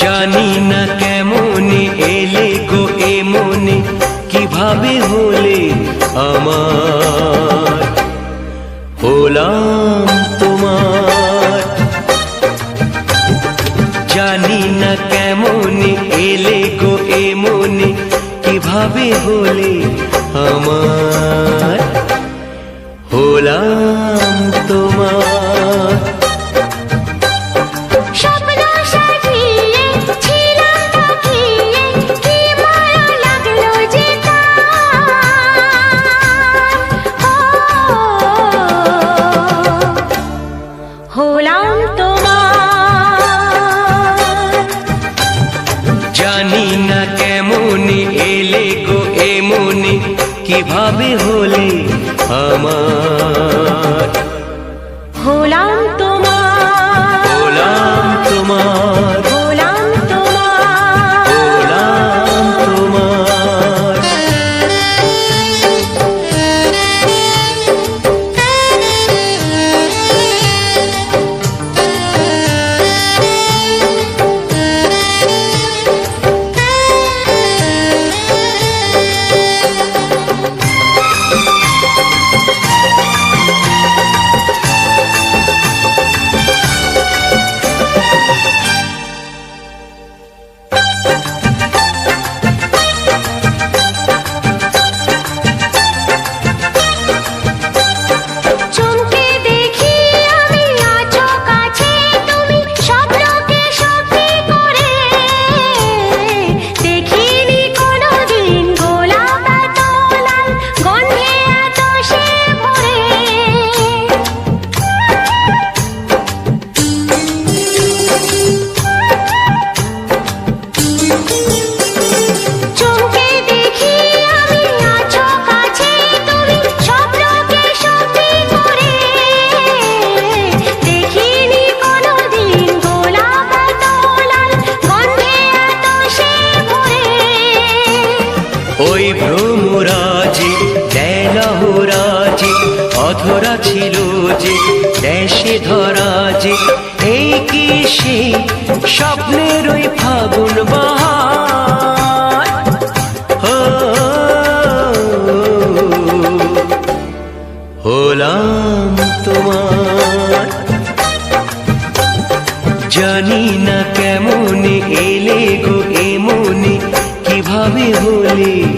জানি না কেমনে এলে গো এ মনে কীভাবে হলে আমার? হলাম তোমার। জানি না কেমনে এলে গো এ মনে কীভাবে হলে আমার? হলাম জানি না কেমনে এলে গো এমনি কীভাবে হলে আমার ওই ভ্রমরাজে দেলহরাজে অধরা ছিল যে দেশে ধরা যে এই কি সে স্বপ্নের ওই ফাগুন বাহার কীভাবে হলে